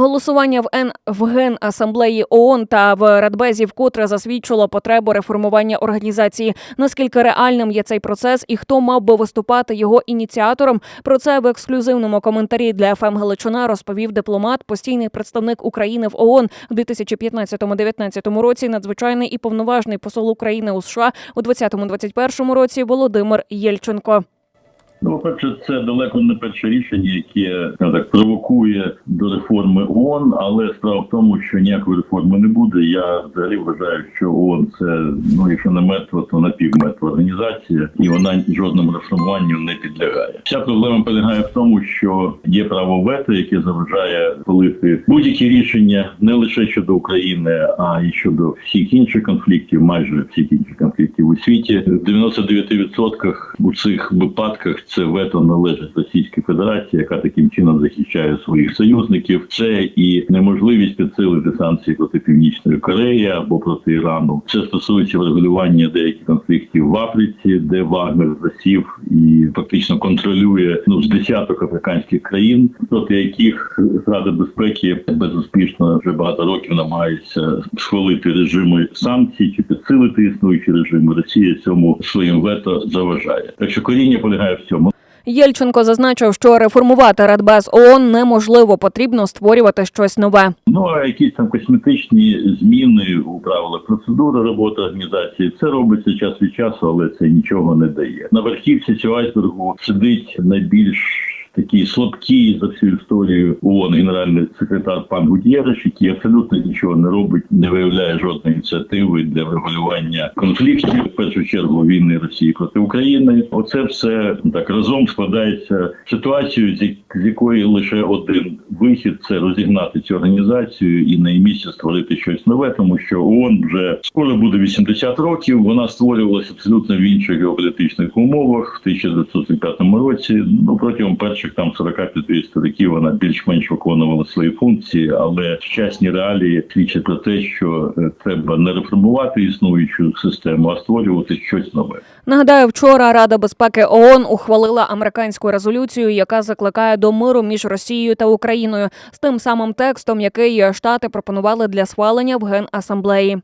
Голосування в Н в Генасамблеї ООН та в Радбезі вкотре засвідчило потребу реформування організації. Наскільки реальним є цей процес і хто мав би виступати його ініціатором? Про це в ексклюзивному коментарі для ФМ Галичина розповів дипломат, постійний представник України в ООН в 2015-19 році. Надзвичайний і повноважний посол України у США у 2020-2021 році Володимир Єльченко. Ну, по-перше, це далеко не перше рішення, яке так провокує до реформи ООН, але справа в тому, що ніякої реформи не буде. Я взагалі вважаю, що ООН це ну, якщо не мертва, то напівмертва організація, і вона жодному реформуванню не підлягає. Вся проблема полягає в тому, що є право вето, яке заважає палити будь-які рішення не лише щодо України, а й щодо всіх інших конфліктів, майже всіх інших конфліктів у світі. В 99% у цих випадках це вето належить Російській Федерації, яка таким чином захищає своїх союзників. Це і неможливість підсилити санкції проти Північної Кореї або проти Ірану. Це стосується врегулювання деяких конфліктів в Африці, де Вагнер засів і фактично контролює ну з десяток африканських країн, проти яких Рада безпеки безуспішно вже багато років намагається схвалити режими санкцій чи підсилити існуючі режими. Росія цьому своїм вето заважає. Так що коріння полягає в цьому. Єльченко зазначив, що реформувати Радбез ООН неможливо, потрібно створювати щось нове. Ну а якісь там косметичні зміни у правилах процедури роботи організації це робиться час від часу, але це нічого не дає. На верхівці айсбергу сидить найбільш такий слабкий за всю історію ООН генеральний секретар пан Гутєреш, який абсолютно нічого не робить, не виявляє жодної ініціативи для врегулювання конфліктів, в першу чергу війни Росії проти України. Оце все так разом складається ситуацію, з як- з якої лише один вихід це розігнати цю організацію і на її місці створити щось нове, тому що ООН вже скоро буде 80 років. Вона створювалася абсолютно в інших геополітичних умовах в 1945 році. Ну протягом перших там 40-50 років вона більш-менш виконувала свої функції, але сучасні реалії свідчать про те, що е, треба не реформувати існуючу систему, а створювати щось нове. Нагадаю, вчора Рада безпеки ООН ухвалила американську резолюцію, яка закликає до миру між Росією та Україною з тим самим текстом, який штати пропонували для схвалення в Генасамблеї.